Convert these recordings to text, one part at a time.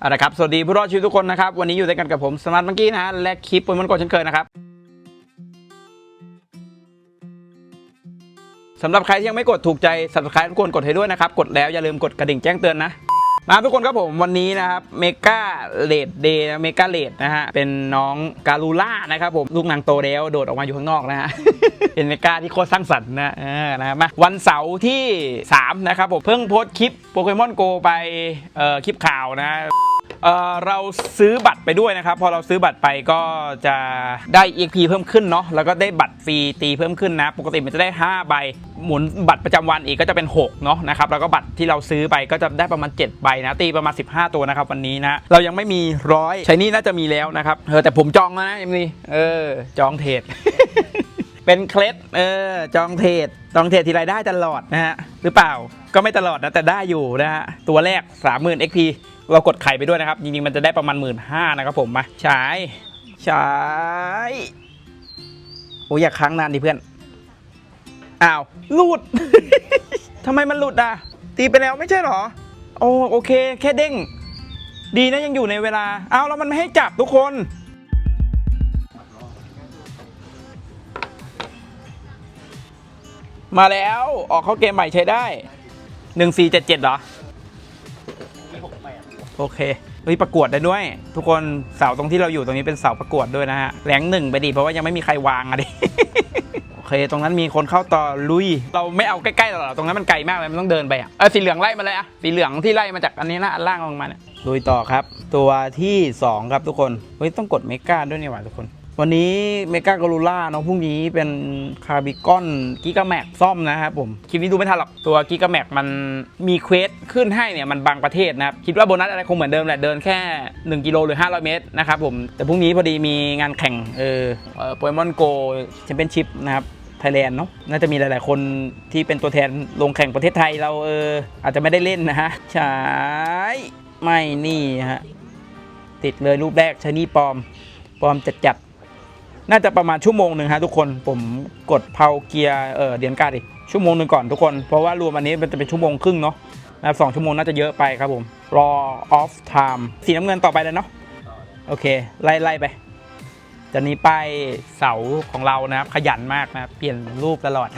เอาละครับ สวัสดีผู้รอดชีวิตทุกคนนะครับ วันนี้อยู่ด้วยกันกับผมสมาร์ทมังกี้นะฮะ และคลิปปนมันกดเช่นเคยนะครับสำหรับใครที่ยังไม่กดถูกใจ subscribe ทุกคนกดให้ด้วยนะครับ กดแล้วอย่าลืมกดกระดิ่งแจ้งเตือนนะมาทุกคนครับผมวันนี้นะครับเมกาเลดเดย์เมกาเลดนะฮะเป็นน้องการูล่านะครับผมลูกนางโตแล้วโดดออกมาอยู่ข้างนอกนะฮะ เป็นเมกาที่โคตรสร้างสรรค์นะเออนะมาวันเสาร์ที่ 3 นะครับผมเพิ่งโพสต์คลิปโปเกมอนโกไปเอ่อคลิปข่าวนะ เอ่อเราซื้อบัตรไปด้วยนะครับ พอเราซื้อบัตรไปก็จะได้ EXP เพิ่มขึ้นเนาะแล้วก็ได้บัตรฟรีตีเพิ่มขึ้นนะ ปกติมันจะได้ 5 ใบ หมุนบัตรประจำวันอีกก็จะเป็น 6 เนาะนะครับแล้วก็บัตรที่เราซื้อไปก็จะได้ประมาณ 7 ใบนะตีประมาณ 15 ตัวนะครับวันนี้นะ เรายังไม่มีร้อยใช้นี่น่าจะมีแล้วนะครับเออแต่ผมจองแล้วนะเอ็มนี่เออจองเทรด เป็นเคล็ดเออจองเทรดจองเทรดทีไรได้ตลอดนะฮะหรือเปล่าก็ไม่ตลอดนะแต่ได้อยู่นะฮะตัวแรก 30,000 XP เรากดไข่ไปด้วยนะครับจริงๆมันจะได้ประมาณ 1 5ื่นนะครับผมมาใช้ใช้โอ้ยอยากค้างนานดิเพื่อนอ้าวหลุด ทำไมมันหลุดอะ ตีไปแล้วไม่ใช่หรอ โอ้โอเค แค่เด้ง ดีนะยังอยู่ในเวลา เอาแล้วมันไม่ให้จับทุกคน มาแล้วออกเข้าเกมใหม่ใช้ได้1477เจ็ดเจ็ดเหรอโอเคเฮ้ยประกวดได้ด้วย ทุกคนเสาตรงที่เราอยู่ตรงนี้เป็นเสาประกวดด้วยนะฮะแรงหนึ่งไปดิเพราะว่ายังไม่มีใครวางอะดิโอเค ตรงนั้นมีคนเข้าต่อลุย เราไม่เอาใกล้ๆหรอกตรงนั้นมันไกลมากเลยมันต้องเดินไปอะเออสีเหลืองไล่มาเลยอะสีเหลืองที่ไล่มาจากอันนี้นะอันล่างลงมาเนี่ยลุยต่อครับ ตัวที่ 2 ครับทุกคนเฮ้ยต้องกดเมกาด้วยนี่หว่าทุกคน วันนี้เมกากรูล่าเนาะพรุ่งนี้เป็นคาร์บิคอนกิกาแม็กซ่อมนะครับผม คลิปนี้ดูไม่ทันหรอก ตัวกิกาแม็กมันมีเควสขึ้นให้เนี่ย มันบางประเทศนะครับ คิดว่าโบนัสอะไรคงเหมือนเดิมแหละ เดินแค่ 1 กิโลหรือ 500 เมตรนะครับผม แต่พรุ่งนี้พอดีมีงานแข่ง เออโปเกมอนโกแชมเปี้ยนชิพนะครับไทยแลนด์เนาะน่าจะมีหลาย ๆ คนที่เป็นตัวแทนลงแข่งประเทศไทยเราเอออาจจะไม่ได้เล่นนะฮะใช่ไม่นี่ฮะติดเลยรูปแรกใช้นี่ปลอมปลอมจัดจัด น่าจะประมาณชั่วโมงหนึ่งฮะทุกคนผมกดเพาเกียร์เออเดียนการ์ดอีกชั่วโมงหนึ่งก่อนทุกคน เพราะว่ารวมอันนี้มันจะเป็นชั่วโมงครึ่งเนาะนะสองชั่วโมงน่าจะเยอะไปครับผมรอ off time สีน้ำเงินต่อไปเลยเนาะโอเค ไล่ไล่ไปจะนี้ป้ายเสาของเรานะครับ ขยันมากนะเปลี่ยนรูปตลอด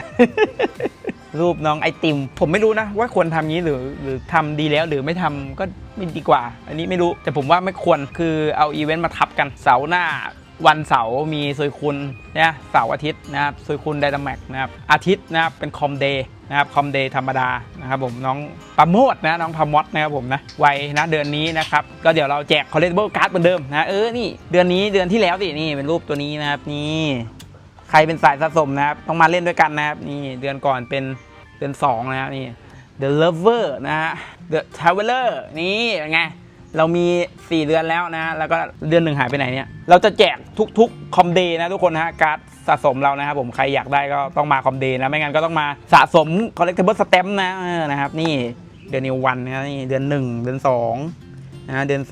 รูปน้องไอติม ผมไม่รู้นะ ว่าควรทำงี้หรือหรือทำดีแล้วหรือไม่ทำก็ไม่ดีกว่า อันนี้ไม่รู้แต่ผมว่าไม่ควรคือเอาอีเวนต์มาทับกันเสาหน้า วันเสาร์มีซุยคุณนะเสาร์อาทิตย์นะครับซุยคุณไดนาม็กนะครับอาทิตย์นะครับเป็นคอมเดย์นะครับคอมเดย์ธรรมดานะครับผมน้องปราโมดนะน้องพามอดนะครับผมนะไวนะเดือนนี้นะครับก็เดี๋ยวเราแจกคอลเลกเบิลการ์ดเหมือนเดิมนะเออนี่เดือนนี้เดือนที่แล้วสินี่เป็นรูปตัวนี้นะครับนี่ใครเป็นสายสะสมนะครับต้องมาเล่นด้วยกันนะครับนี่เดือนก่อนเป็นเดือนสองนะครับนี่ The Lover นะฮะ The Traveler นี่เป็นไง เรามี 4 เดือนแล้วนะ แล้วก็เดือนหนึ่งหายไปไหนเนี่ย เราจะแจกทุกๆคอมเดย์นะทุกคนนะฮะ การ์ดสะสมเรานะครับผม ใครอยากได้ก็ต้องมาคอมเดย์นะ ไม่งั้นก็ต้องมาสะสม collectible stamp นะนะครับ นี่เดือนนี้วันนะนี่เดือน 1 เดือน2นะเดือน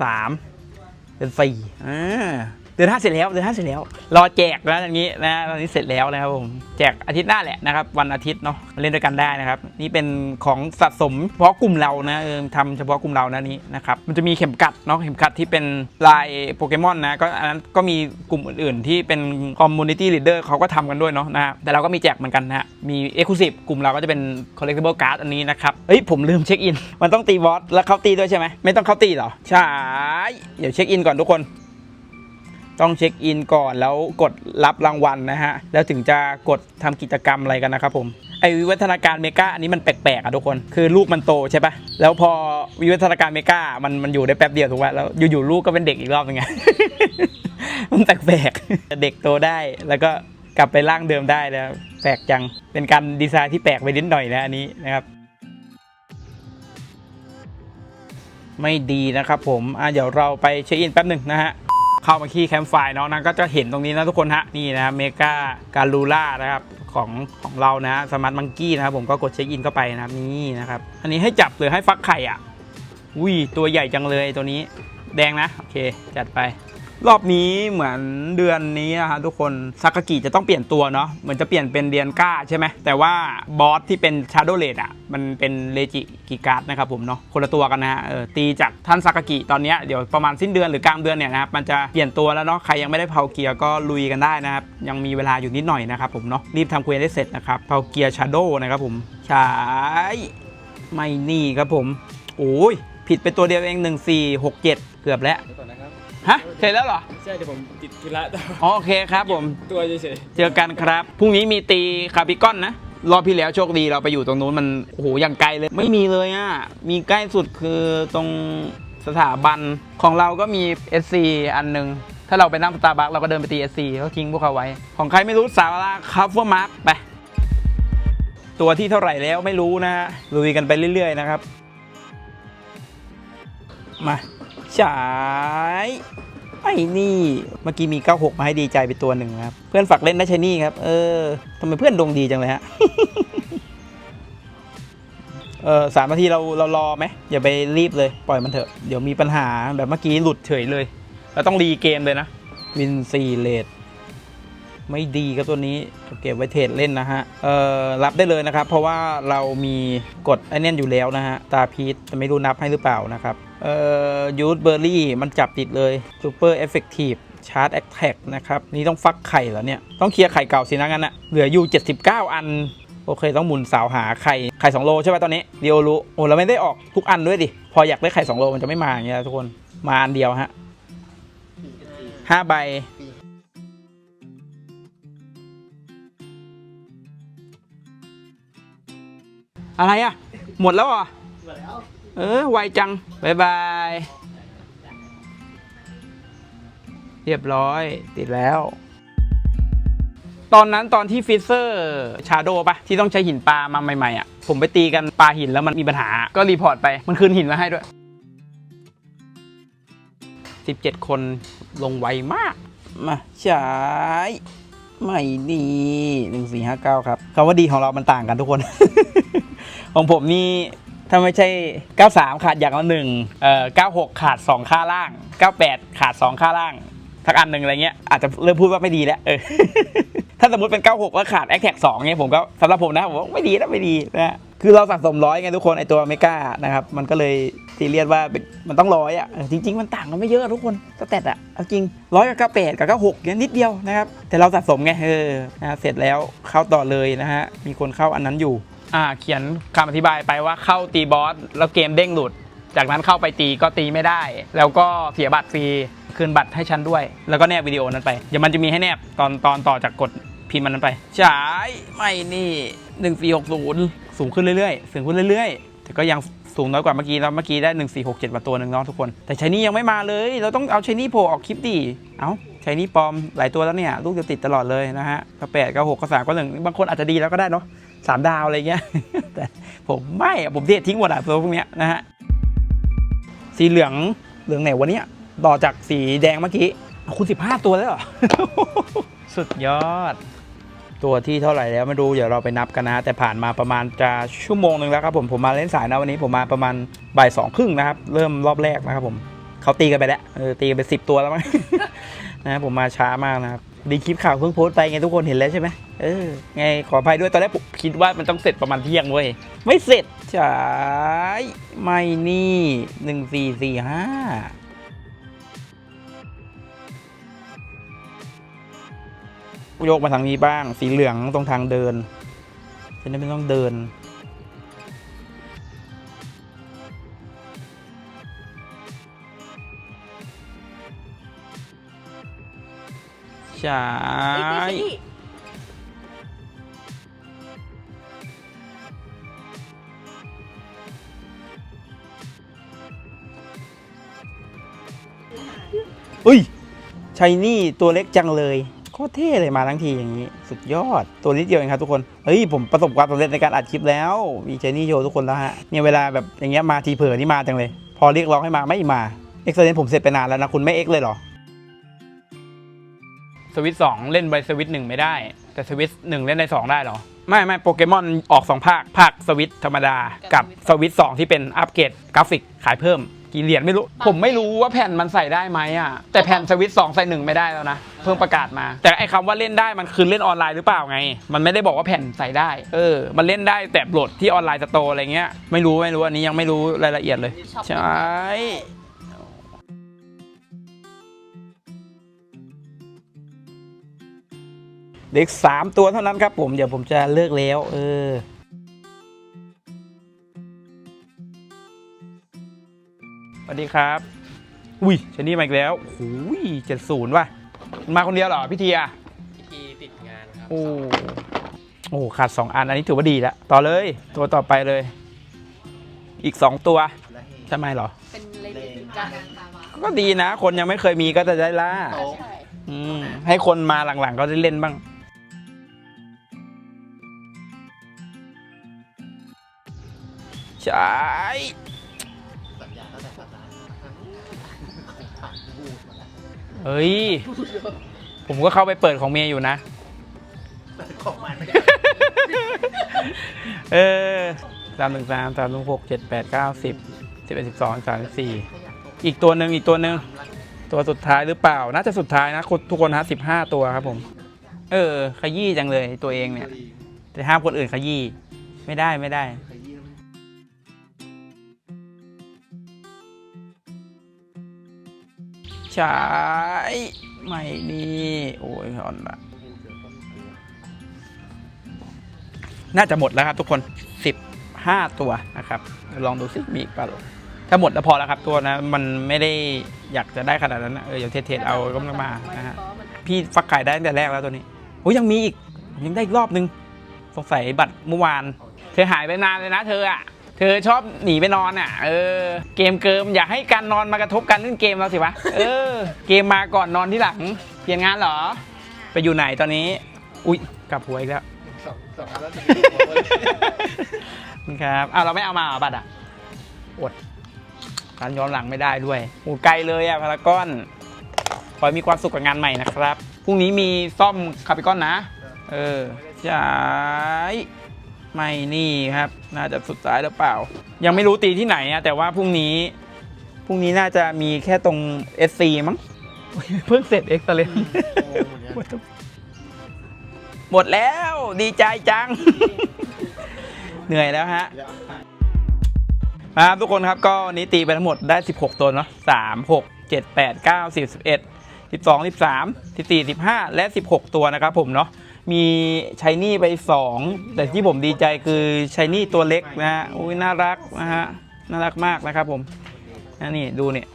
3 เดือนสี่อ่า เดือนห้าเสร็จแล้วเดือนห้าเสร็จแล้ว รอแจกนะอย่างนี้นะตอนนี้เสร็จแล้วนะครับผมแจกอาทิตย์หน้าแหละนะครับ วันอาทิตย์เนาะมาเล่นด้วยกันได้นะครับ นี่เป็นของสะสมเฉพาะกลุ่มเรานะเออทำเฉพาะกลุ่มเรานะนี้นะครับมันจะมีเข็มกัดเนาะเข็มกัดที่เป็นลายโปเกมอนนะก็อันนั้นก็มีกลุ่มอื่นๆ ที่เป็นคอมมูนิตี้ลีดเดอร์เขาก็ทำกันด้วยเนาะนะแต่เราก็มีแจกเหมือนกันนะมีเอ็กซ์คลูซีฟกลุ่มเราก็จะเป็น collectible card อันนี้นะครับเฮ้ยผมลืมเช็คอินมันต้องตีบอสแล้วเขาตีด้วยใช่ไหมไม่ต้องเขาตีหรอใช่เดี๋ยวเช็คอินก่อนทุกคน ต้องเช็คอินก่อนแล้วกดรับรางวัลนะฮะ แล้วถึงจะกดทำกิจกรรมอะไรกันนะครับผมไอวิวัฒนาการเมกาอันนี้มันแปลกๆอะทุกคนคือลูกมันโตใช่ปะแล้วพอวิวัฒนาการเมกามันมันอยู่ได้แป๊บเดียวถูกป่ะแล้วอยู่ๆลูกก็เป็นเด็กอีกรอบนึงไงมันแปลกๆเด็กโตได้แล้วก็กลับไปร่างเดิมได้แล้วแปลกจังเป็นการดีไซน์ที่แปลกไปนิดหน่อยนะอันนี้นะครับ ไม่ดีนะครับผมอะเดี๋ยวเราไปเช็คอินแป๊บหนึ่งนะฮะ เข้ามาที่แคมป์ไฟเนาะนั่นก็จะเห็นตรงนี้นะทุกคนฮะนี่นะเมกาการูล่านะครับของของเรานะสมาร์ทมังกี้นะครับผมก็กดเช็คอินเข้าไปนะครับนี่นะครับอันนี้ให้จับหรือให้ฟักไข่อะอุ้ยตัวใหญ่จังเลยตัวนี้แดงนะ โอเค จัดไป รอบนี้เหมือนเดือนนี้นะฮะทุกคนซากากิจะต้องเปลี่ยนตัวเนาะเหมือนจะเปลี่ยนเป็นเดียนก้าใช่ไหมแต่ว่าบอสที่เป็นชาร์โดเลดอะมันเป็นเลจิกิการ์ดนะครับผมเนาะคนละตัวกันนะฮะเออตีจากท่านซากากิตอนนี้เดี๋ยวประมาณสิ้นเดือนหรือกลางเดือนเนี่ยนะครับมันจะเปลี่ยนตัวแล้วเนาะใครยังไม่ได้เผาเกียร์ก็ลุยกันได้นะครับยังมีเวลาอยู่นิดหน่อยนะครับผมเนาะรีบทำเควสได้เสร็จนะครับเผาเกียร์ชาร์โดนะครับผมใช่ไม่นี่ครับผมโอ้ยผิดไปตัวเดียวเอง 1 4 6 7 เกือบแล้ว เดี๋ยวก่อนนะครับฮะ เสร็จแล้วเหรอ ใช่เดี๋ยวผมติดธุระต่ออ๋อโอเคครับผม ตัวเฉยเจอกันครับ พรุ่งนี้มีตีคาร์บิคอนนะ รอบที่แล้วโชคดีเราไปอยู่ตรงนู้นมัน โอ้โหอย่างไกลเลย ไม่มีเลยอะ มีใกล้สุดคือตรงสถาบันของเราก็มี SC อันหนึ่ง ถ้าเราไปนั่งสตาร์บัคเราก็เดินไปตี SC เขาทิ้งพวกเขาไว้ ของใครไม่รู้สาราคัฟเวอร์มาร์กไป ตัวที่เท่าไหร่แล้วไม่รู้นะฮะลุยกันไปเรื่อยๆนะครับ มา ฉายไอ้นี่เมื่อกี้มี 96 มาให้ดีใจไปตัวหนึ่งครับ เพื่อนฝากเล่นได้ใช้นี่ครับ เออทำไมเพื่อนดวงดีจังเลยฮะ เออสามนาทีเราเรารอไหมอย่าไปรีบเลย ปล่อยมันเถอะ เดี๋ยวมีปัญหาแบบเมื่อกี้หลุดเฉยเลย เราต้องรีเกมเลยนะ วินซีเลดไม่ดีครับตัวนี้เก็บไว้เทรดเล่นนะฮะ เออรับได้เลยนะครับ เพราะว่าเรามีกดไอเน่นอยู่แล้วนะฮะ ตาพีทจะไม่รู้นับให้หรือเปล่านะครับ เอ่อยูทเบอร์รี่มันจับติดเลยซูเปอร์เอฟเฟกตีฟชาร์จแอคแท็กนะครับ นี่ต้องฟักไข่แล้วเนี่ย ต้องเคลียร์ไข่เก่าสินะงั้นอะเหลืออยู่ 79 อัน โอเค ต้องหมุนสาวหาไข่ ไข่ 2 โลใช่ไหมตอนนี้เดียวรู้โอ้เราไม่ได้ออกทุกอันด้วยดิ พออยากได้ไข่ 2 โลมันจะไม่มาอย่างเงี้ยทุกคนมาอันเดียวฮะห้าใบอะไรอะหมดแล้วเหรอ เออ ไวจังบายบาย เรียบร้อยติดแล้ว ตอนนั้นตอนที่ฟิเซอร์ชาโดปะที่ต้องใช้หินปลามาใหม่ๆอะ ผมไปตีกันปลาหินแล้วมันมีปัญหา ก็รีพอร์ตไป มันคืนหินมาให้ด้วย 17 คนลงไวมาก มาใช้ไม่ดีหนึ่งสี่ห้าเก้าครับคำว่าดีของเรามันต่างกันทุกคน ของผมนี่ ถ้าไม่ใช่ 93 ขาดอย่างละหนึ่งเอ่อ96 ขาด 2 ค่าล่าง 98 ขาด 2 ค่าล่างทักอันหนึ่งอะไรเงี้ยอาจจะเริ่มพูดว่าไม่ดีแล้วเออถ้าสมมติเป็น 96 แล้วขาด a อ t แท็ก2เงี้ยผมก็สำหรับผมนะผมว่าไม่ดีนะไม่ดีนะคือเราสะสมร้อยไงทุกคนไอตัวเมกานะครับมันก็เลยซีเรียสว่ามันต้องร้อยอะจริง ๆ มันต่างกันไม่เยอะทุกคนสเตตอะเอาจริงร้อยกับ98กับ96เนี่ยนิดเดียวนะครับแต่เราสะสมไงเออนะเสร็จแล้วเข้าต่อเลยนะฮะมีคนเข้าอันนั้นอยู่ อ่าเขียนคำอธิบายไปว่าเข้าตีบอสแล้วเกมเด้งหลุด จากนั้นเข้าไปตีก็ตีไม่ได้ แล้วก็เสียบัตรฟรีคืนบัตรให้ฉันด้วย แล้วก็แนบวิดีโอนั้นไปเดี๋ยวมันจะมีให้แนบตอนตอนต่อจากกดพิมพ์มันนั้นไปฉายไม่นี่หนึ่งสี่หกศูนย์สูงขึ้นเรื่อยๆ สูงขึ้นเรื่อยๆ แต่ก็ยังสูงน้อยกว่าเมื่อกี้แล้วเมื่อกี้ได้หนึ่งสี่หกเจ็ดมาตัวหนึ่งเนาะทุกคน แต่ชายนี่ยังไม่มาเลย เราต้องเอาชายนี่โผล่ออกคลิปดิเอาชายนี่ปลอมหลายตัวแล้วเนี่ย ลูกจะติดตลอดเลยนะฮะก็แปดก็หกก็สามก็หนึ่งบางคนอาจจะดีแล้วก็ได้เนาะ สามดาวอะไรเงี้ยแต่ผมไม่ผมเททิ้งหมดอะตัวพวกเนี้ยนะฮะสีเหลืองเหลืองไหนวะเนี่ยต่อจากสีแดงเมื่อกี้คุณสิบห้าตัวแล้วเหรอ สุดยอด ตัวที่เท่าไหร่แล้วไม่รู้เดี๋ยวเราไปนับกันนะ แต่ผ่านมาประมาณจะชั่วโมงหนึ่งแล้วครับผมผมมาเล่นสายนะวันนี้ผมมาประมาณบ่ายสองครึ่งนะครับ เริ่มรอบแรกนะครับผมเขาตีกันไปแล้วเออตีกันไปสิบตัวแล้วมั้งนะผมมาช้ามากนะครับ ดีคลิปข่าวเพิ่งโพสต์ไปไงทุกคนเห็นแล้วใช่ไหมเออไงขออภัยด้วยตอนแรกผมคิดว่ามันต้องเสร็จประมาณเที่ยงเว้ยไม่เสร็จใช่ไม่นี่หนึ่งสี่สี่ห้าโยกมาทางนี้บ้าง สีเหลืองตรงทางเดินจะได้ไม่ต้องเดิน ใช่อุ้ยชัยนี่ตัวเล็กจังเลยโคตรเท่เลยมาทั้งทีอย่างนี้ สุดยอดตัวนิดเดียวเองครับทุกคน เฮ้ยผมประสบความสำเร็จในการอัดคลิปแล้ว มีชัยนี่โชว์ทุกคนแล้วฮะเนี่ยเวลาแบบอย่างเงี้ยมาทีเผลอนี่มาจังเลย พอเรียกร้องให้มาไม่มาเอ็กซ์เซนผมเสร็จไปนานแล้วนะคุณไม่เอ็กเลยเหรอ สวิตสองเล่นใบสวิตหนึ่งไม่ได้ แต่สวิตหนึ่งเล่นในสองได้เหรอ ไม่ไม่โปเกมอนออกสองภาค ภาคสวิตธรรมดา กับสวิตสองที่เป็นอัปเกรดกราฟิกขายเพิ่มกี่เหรียญไม่รู้ ผมไม่รู้ว่าแผ่นมันใส่ได้ไหมอะ แต่แผ่นสวิตช์สองใส่หนึ่งไม่ได้แล้วนะ เพิ่งประกาศมา แต่ไอ้คำว่าเล่นได้มันคือเล่นออนไลน์หรือเปล่าไง มันไม่ได้บอกว่าแผ่นใส่ได้ เออ มันเล่นได้แต่โหลดที่ออนไลน์สโตร์อะไรเงี้ย ไม่รู้ไม่รู้อันนี้ยังไม่รู้รายละเอียดเลย ใช่ เด็กสามตัวเท่านั้นครับผม เดี๋ยวผมจะเลิกแล้ว เออสวัสดีครับ อุ้ยชนี่มาอีกแล้วโอ้ยเจ็ดศูนย์ว่ะ มาคนเดียวเหรอพี่เทียทีติดงานครับโอ้โอ้ขาดสองอัน อันนี้ถือว่าดีแล้ว ต่อเลย ตัวต่อไปเลย อีกสองตัวทำไมเหรอ เป็นเลนส์กันก็ดีนะ คนยังไม่เคยมีก็จะได้ล่าใช่อืมให้คนมาหลังๆ ก็ได้เล่นบ้าง ใช่เฮ้ย ผมก็เข้าไปเปิดของเมียอยู่นะ ของมันไม่ได้เออสามหนึ่งสามสามหนึ่งหกเจ็ดแปดเก้าสิบสิบเอ็ดสิบสองสามสิบสี่อีกตัวหนึ่งอีกตัวหนึ่งตัวสุดท้ายหรือเปล่า น่าจะสุดท้ายนะคนทุกคนฮะสิบห้าตัวครับผม เออ ขยี้จังเลยตัวเองเนี่ย แต่ห้ามคนอื่นขยี้ ไม่ได้ไม่ได้ ใช่ไม่นี่โอ้ยอ่อนละน่าจะหมดแล้วครับทุกคน 15 ตัวนะครับ ลองดูสิมีอีกเปล่าถ้าหมดแล้วพอแล้วครับตัวนะ มันไม่ได้อยากจะได้ขนาดนั้นนะเอออย่าเทสเอาก็ไม่มานะฮะพี่ฟักไก่ได้ตั้งแต่แรกแล้วตัวนี้โอ้ยังมีอีกยังได้อีกรอบนึง สงสัยบัตรเมื่อวาน เธอหายไปนานเลยนะเธออะ เธอชอบหนีไปนอนอะ เออ เกมเกิมอย่าให้การนอนมากระทบกันเล่นเกมเราสิวะ เออ เกมมาก่อนนอนที่หลัง เปลี่ยนงานเหรอ ไปอยู่ไหนตอนนี้ อุ๊ยกลับหัวอีกแล้วสองสองอันแล้วสิครับอ้าวเราไม่เอามาเหรอบัตรอะ อดการย้อนหลังไม่ได้ด้วยโอ้ไกลเลยอะพารากอน ขอให้มีความสุขกับงานใหม่นะครับ พรุ่งนี้มีซ่อมคาปิกอนนะ เออใช่ ไม่นี่ครับ น่าจะสุดท้ายหรือเปล่า ยังไม่รู้ตีที่ไหนอะแต่ว่าพรุ่งนี้พรุ่งนี้น่าจะมีแค่ตรง SC มั้งโอ้ยเพิ่งเสร็จเอ็กซ์เลนหมดแล้วดีใจจัง เหนื่อยแล้วฮะมาครับทุกคนครับก็วันนี้ตีไปทั้งหมดได้ 16 ตัวเนาะ3 6 7 8 9 10 11 12 13 14 15 และ 16 ตัวนะครับผมเนาะ มีชายนี่ไป 2 แต่ที่ผมดีใจคือชายนี่ตัวเล็กนะฮะอุ้ยน่ารักนะฮะน่ารักมากนะครับผมน,นี่ดูเนี่ย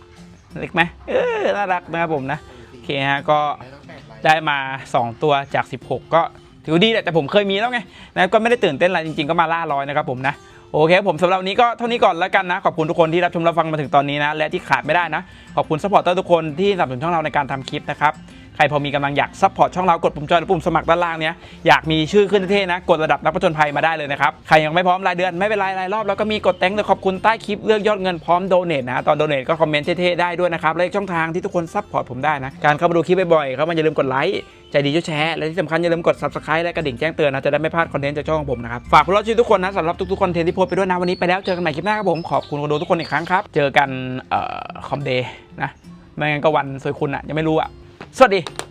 เล็กไหมเออน่ารักนะครับผมนะโอเคฮะก็ได้มา 2 ตัวจาก 16 ก็ถือดีแหละแต่ผมเคยมีแล้วไงนะก็ไม่ได้ตื่นเต้นอะไรจริงๆก็มาล่าร้อยนะครับผมนะโอเคผมสำหรับนี้ก็เท่านี้ก่อนแล้วกันนะ ขอบคุณทุกคนที่รับชมรับฟังมาถึงตอนนี้นะ และที่ขาดไม่ได้นะ ขอบคุณซัพพอร์ตเตอร์ทุกคนที่สนับสนุนช่องเราในการทำคลิปนะครับ ใครพอมีกำลังอยากซัพพอร์ตช่องเรากดปุ่มจอยหรือปุ่มสมัครด้านล่างเนี้ยอยากมีชื่อขึ้นเท่ๆนะกดระดับนักผจญภัยมาได้เลยนะครับใครยังไม่พร้อมรายเดือนไม่เป็นไรรายรอบแล้วก็มีกดแตงเลยขอบคุณใต้คลิปเลือกยอดเงินพร้อมโดเนทนะตอนโดเนทก็คอมเมนต์เท่ๆได้ด้วยนะครับและช่องทางที่ทุกคนซัพพอร์ตผมได้นะการเข้ามาดูคลิปบ่อยๆเข้ามาอย่าลืมกดไลค์ใจดีช่วยแชร์และที่สำคัญอย่าลืมกด subscribe และกระดิ่งแจ้งเตือนนะจะได้ไม่พลาดคอนเทนต์จากช่องของผมนะครับฝากพวกเราช่วยทุกคนนะสำหรับทุกๆคอนเทนต์ที่โพสไปด้วยนะวันนี้ไปแล้วเจอกันใหม่คลิปหน้าครับผมขอบคุณคนดูทุกคนอีกครั้งครับ เจอกันเอ่อคอมเดย์นะไม่งั้นก็วันสวยคุณอะยังไม่รู้อะ สวัสดี